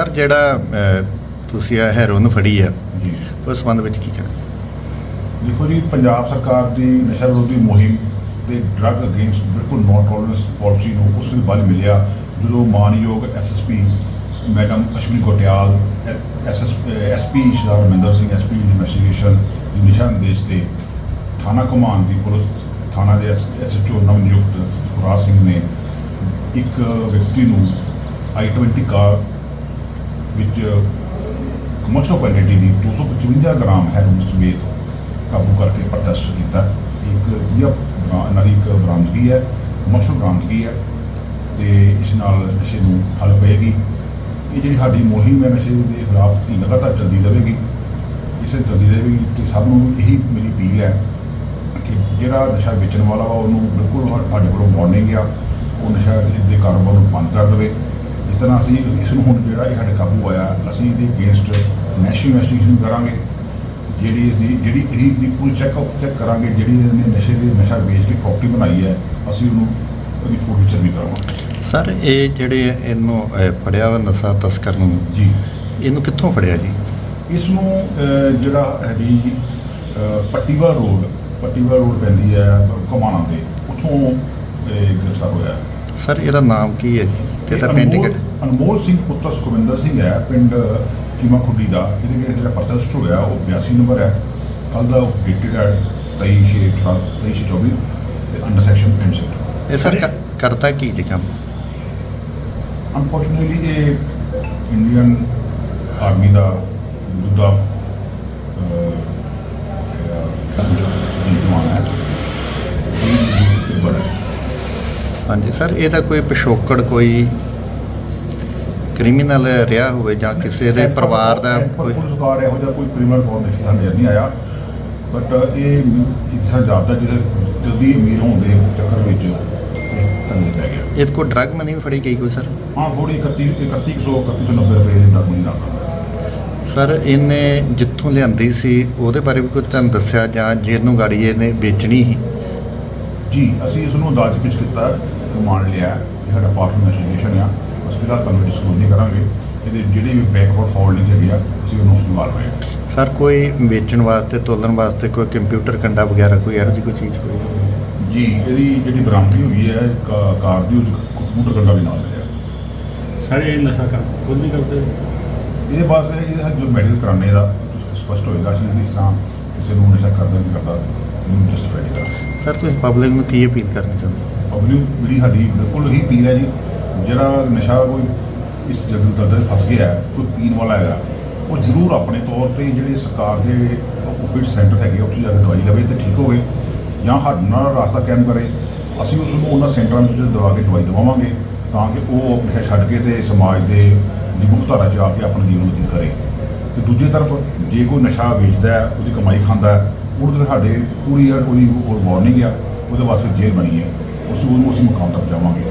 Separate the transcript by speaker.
Speaker 1: Sir ਜਿਹੜਾ ਤੁਸੀਂ ਇਹ ਹੈਰੋਨ ਫੜੀ ਆ
Speaker 2: ਜੀ।
Speaker 1: ਉਸ ਸੰਬੰਧ ਵਿੱਚ ਕੀ ਕਹਿਣਾ?
Speaker 2: ਦੇਖੋ ਜੀ ਪੰਜਾਬ ਸਰਕਾਰ ਦੀ ਨਸ਼ਾ ਵਿਰੋਧੀ ਮੁਹਿੰਮ ਤੇ ਡਰੱਗ ਅਗੇਂਸਟ ਬਿਲਕੁਲ ਨੋ ਟੋਲਰੈਂਸ ਪਾਲਿਸੀ ਨੂੰ ਉਸ ਨੂੰ ਬਲ ਮਿਲਿਆ ਜਦੋਂ ਮਾਨਯੋਗ SSP madam Ashwani Kotiyal SS SP Shri Raminder Singh SP investigation ਦੀ ਨਿਸ਼ਾ ਨਿਰਦੇਸ਼ ਤੇ ਥਾਣਾ ਕਮਾਨ ਦੀ ਪੁਲਿਸ ਥਾਣਾ ਦੇ ਐਸਐਚਓ ਨਵ ਨਿਯੁਕਤ ਸੁਰਾਜ ਸਿੰਘ ਨੇ ਇੱਕ ਵਿਅਕਤੀ ਨੂੰ i20 ਕਾਰ ਵਿੱਚ ਕਮਰਸ਼ਲ ਕੁਆਂਟੀਟੀ ਦੀ 255 ਗ੍ਰਾਮ ਹੈਰੋਇਨ ਸਮੇਤ ਕਾਬੂ ਕਰਕੇ ਪ੍ਰਦਰਸ਼ ਕੀਤਾ। ਇੱਕ ਵਧੀਆ ਬਰਾ- ਇਹਨਾਂ ਦੀ ਇੱਕ ਬਰਾਮਦਗੀ ਹੈ ਕਮਰਸ਼ੀਅਲ ਬਰਾਮਦਗੀ ਹੈ ਤੇ ਇਸ ਨਾਲ ਨਸ਼ੇ ਨੂੰ ਠੱਲ ਪਏਗੀ। ਇਹ ਜਿਹੜੀ ਸਾਡੀ ਮੁਹਿੰਮ ਹੈ, ਨਸ਼ੇ ਦੇ ਖਿਲਾਫ ਲਗਾਤਾਰ ਚੱਲਦੀ ਰਹੇਗੀ। ਇਸੇ ਚੱਲਦੀ ਰਹੇਗੀ ਤੇ ਸਭ ਨੂੰ ਇਹੀ ਮੇਰੀ ਅਪੀਲ ਹੈ ਕਿ ਜਿਹੜਾ ਨਸ਼ਾ ਵੇਚਣ ਵਾਲਾ ਵਾ, ਉਹਨੂੰ ਬਿਲਕੁਲ ਸਾਡੇ ਕੋਲੋਂ ਵਾਰਨਿੰਗ ਆ। ਉਹ ਨਸ਼ਾ ਦੇ ਕਾਰੋਬਾਰ ਨੂੰ ਬੰਦ ਕਰ ਦੇਵੇ। ਜਿਸ ਤਰ੍ਹਾਂ ਅਸੀਂ ਇਸ ਨੂੰ ਹੁਣ ਜਿਹੜਾ ਇਹ ਸਾਡੇ ਕਾਬੂ ਆਇਆ ਅਸੀਂ ਇਹਦੇ ਅਗੇਂਸਟ ਫਾਈਨੈਂਸ਼ੀਅਲ ਇਨਵੈਸਟੀਗੇਸ਼ਨ ਕਰਾਂਗੇ ਜਿਹੜੀ ਇਹਦੀ ਜਿਹੜੀ ਇਹਦੀ ਦੀ ਪੂਰੀ ਚੈੱਕਅਪ ਚੈੱਕ ਕਰਾਂਗੇ ਜਿਹੜੀ ਇਹਨੇ ਨਸ਼ੇ ਦੇ ਨਸ਼ਾ ਵੇਚ ਕੇ ਪ੍ਰਾਪਰਟੀ ਬਣਾਈ ਹੈ ਅਸੀਂ ਉਹਨੂੰ ਉਹਦੀ ਫੋਟੋ ਵੀ ਕਰਾਵਾਂਗੇ
Speaker 1: ਸਰ ਇਹ ਜਿਹੜੇ ਇਹਨੂੰ ਫੜਿਆ ਵਾ ਨਸ਼ਾ ਤਸਕਰ ਨੂੰ?
Speaker 2: ਜੀ।
Speaker 1: ਇਹਨੂੰ ਕਿੱਥੋਂ ਫੜਿਆ ਜੀ?
Speaker 2: ਇਸ ਨੂੰ ਜਿਹੜਾ ਹੈਗੀ ਪੱਟੀਵਾ ਰੋਡ ਪੱਟੀਵਾ ਰੋਡ ਪੈਂਦੀ ਹੈ ਕਮਾਣਾ ਦੇ ਉੱਥੋਂ ਇਹ ਗ੍ਰਿਫਤਾਰ ਹੋਇਆ।
Speaker 1: ਸਰ ਇਹਦਾ ਨਾਮ ਕੀ ਹੈ ਜੀ? ਤੇ ਇਹਦਾ
Speaker 2: ਇਹ
Speaker 1: ਪਿੰਡ
Speaker 2: ਅਨਮੋਲ-
Speaker 1: ਕਿਹੜਾ?
Speaker 2: ਅਨਮੋਲ ਸਿੰਘ ਪੁੱਤਰ ਸੁਖਵਿੰਦਰ ਸਿੰਘ ਹੈ ਪਿੰਡ ਚੀਮਾ ਖੁੱਡੀ ਦਾ। ਇਹਦੇ ਵਿੱਚ ਜਿਹੜਾ ਪਰਚਾ ਰਜਿਸਟਰ ਹੋਇਆ ਉਹ 82 ਨੰਬਰ ਹੈ। ਕੱਲ ਦਾ ਉਹ ਡੇਟਡ ਹੈ 23 23 24 ਤੇ ਅੰਡਰ ਸੈਕਸ਼ਨ ਐਮਸੈਟ
Speaker 1: ਇਹ ਸਰ ਕ- ਕਰਤਾ ਕੀ ਜੀ ਕੰਮ?
Speaker 2: ਅਨਫੋਰਚੂਨੇਟਲੀ ਇਹ ਇੰਡੀਅਨ ਆਰਮੀ ਦਾ ਅਹ, ਹੈਗਾ ਜੀ ਜਵਾਨ ਹੈ ਇਹ ਬੜਾ
Speaker 1: ਹਾਂਜੀ ਸਰ ਇਹਦਾ ਕੋਈ ਪਿਛੋਕੜ ਕੋਈ ਕ੍ਰਿਮੀਨਲ ਰਿਹਾ ਹੋਵੇ ਜਾਂ ਕਿਸੇ ਦੇ ਪਰਿਵਾਰ ਦਾ ਕੋਈ
Speaker 2: ਪੁਲਿਸ ਕਾਰ ਇਹੋ ਜਿਹਾ ਕੋਈ ਕ੍ਰਿਮੀਨਲ ਕੋਡ ਨਹੀਂ ਸਾਡੇ ਨਹੀਂ ਆਇਆ। ਬਟ ਇਹ ਇੱਕ ਸਾਡਾ ਜਾਪਦਾ ਜਿਹਦੇ ਜਲਦੀ ਅਮੀਰ ਹੋਣ ਦੇ ਚੱਕਰ ਵਿੱਚ ਤੰਗੀ ਪੈ ਗਿਆ।
Speaker 1: ਇਹਦੇ ਕੋਲ ਡਰਗ ਮਨੀ ਵੀ ਫੜੀ ਗਈ ਕੋਈ ਸਰ?
Speaker 2: ਹਾਂ ਥੋੜੀ 31 3100 3190 ਰੁਪਏ ਦਾ ਲੱਗਦਾ
Speaker 1: ਸਰ ਇਹਨੇ ਜਿੱਥੋਂ ਲਿਆਂਦੀ ਸੀ ਉਹਦੇ ਬਾਰੇ ਵੀ ਕੋਈ ਤੁਹਾਨੂੰ ਦੱਸਿਆ ਜਾਂ ਜਿਹਨੂੰ ਗਾੜੀ ਇਹਨੇ ਵੇਚਣੀ ਸੀ?
Speaker 2: ਜੀ ਅਸੀਂ ਇਸ ਨੂੰ ਅਦਾਲਤ ਵਿੱਚ ਕੀਤਾ। ਰਿਮਾਂਡ ਲਿਆ ਇਹ ਸਾਡਾ ਪਾਰਟ ਇਨਵੈਸਟੀਗੇਸ਼ਨ ਆ। ਅਸੀਂ ਫਿਲਹਾਲ ਤੁਹਾਨੂੰ ਡਿਸਕਲੋਜ਼ ਨਹੀਂ ਕਰਾਂਗੇ। ਇਹਦੇ ਜਿਹੜੇ ਵੀ ਬੈਕਵਰਡ ਫਾਲਟਿੰਗ ਹੈਗੇ ਆ ਅਸੀਂ ਉਹਨੂੰ ਸੰਭਾਲ ਰਹੇ ਹਾਂ।
Speaker 1: ਸਰ ਕੋਈ ਵੇਚਣ ਵਾਸਤੇ ਤੋਲਣ ਵਾਸਤੇ ਕੋਈ ਕੰਪਿਊਟਰ ਕੰਡਾ ਵਗੈਰਾ ਕੋਈ ਇਹੋ ਜਿਹੀ ਕੋਈ ਚੀਜ਼ ਹੋਈ
Speaker 2: ਜੀ ਇਹਦੀ ਜਿਹੜੀ ਬਰਾਮਦਗੀ ਹੋਈ ਹੈ ਕਾ- ਕਾਰ ਦੀ ਉਹ ਕੰਪਿਊਟਰ ਕੰਡਾ ਵੀ ਨਾਲ ਮਿਲਿਆ
Speaker 3: ਸਰ ਇਹ ਨਸ਼ਾ ਕਰ ਖੁਦ ਨਹੀਂ ਕਰਦੇ?
Speaker 2: ਇਹਦੇ ਬਾਅਦ ਇਹਦਾ ਜੋ ਮੈਡੀਕਲ ਕਰਾਣੇ ਦਾ ਸਪਸ਼ਟ ਹੋਏਗਾ ਅਸੀਂ ਇਸ ਤਰ੍ਹਾਂ ਕਿਸੇ ਨੂੰ ਨਸ਼ਾ ਕਰਦਾ ਨਹੀਂ ਕਰਦਾ। ਜਸਟੀਫਾਈ ਨਹੀਂ ਕਰਾਂਗੇ
Speaker 1: ਸਰ ਤੁਸੀਂ ਪਬਲਿਕ ਨੂੰ ਕੀ ਅਪੀਲ ਕਰਨਾ ਚਾਹੁੰਦੇ
Speaker 2: ਪਬਲਿਕ ਜਿਹੜੀ ਸਾਡੀ ਬਿਲਕੁਲ ਹੀ ਅਪੀਲ ਹੈ ਜੀ। ਜਿਹੜਾ ਨਸ਼ਾ ਕੋਈ ਇਸ ਜਗਤ ਦਾ ਦਰ ਫਸ ਗਿਆ ਹੈ, ਕੋਈ ਪੀਣ ਵਾਲਾ ਹੈਗਾ ਉਹ ਜ਼ਰੂਰ ਆਪਣੇ ਤੌਰ ਤੇ ਜਿਹੜੇ ਸਰਕਾਰ ਦੇ ਓਪੀਡ ਸੈਂਟਰ ਹੈਗੇ ਉੱਥੇ ਜਾ ਕੇ ਦਵਾਈ ਲਵੇ ਤੇ ਠੀਕ ਹੋਵੇ ਜਾਂ ਸਾਡੇ ਨਾਲ ਰਾਸਤਾ ਕਾਇਮ ਕਰੇ। ਅਸੀਂ ਉਸ ਨੂੰ ਉਹਨਾਂ ਸੈਂਟਰਾਂ ਵਿੱਚ ਦਵਾ ਕੇ ਦਵਾਈ ਦਵਾਵਾਂਗੇ ਤਾਂ ਕਿ ਉਹ ਆਪਣੇ ਛੱਡ ਕੇ ਤੇ ਸਮਾਜ ਦੇ ਦੀ ਮੁਖਤਾਰਾ ਚ ਆ ਕੇ ਆਪਣਾ ਜੀਵਨ ਬਤੀਤ ਕਰੇ। ਤੇ ਦੂਜੀ ਤਰਫ ਜੇ ਕੋਈ ਨਸ਼ਾ ਵੇਚਦਾ ਹੈ ਉਹਦੀ ਕਮਾਈ ਖਾਂਦਾ ਹੈ ਉਹਦੇ ਸਾਡੇ ਪੂਰੀ ਉਹਦੀ ਵਾਰਨਿੰਗ ਆ, ਉਹਦੇ ਵਾਸਤੇ ਜੇਲ੍ਹ ਬਣੀ ਹੈ ਉਸ ਨੂੰ ਅਸੀਂ ਮੁਕਾਮ ਤੱਕ ਪਹੁੰਚਾਵਾਂਗੇ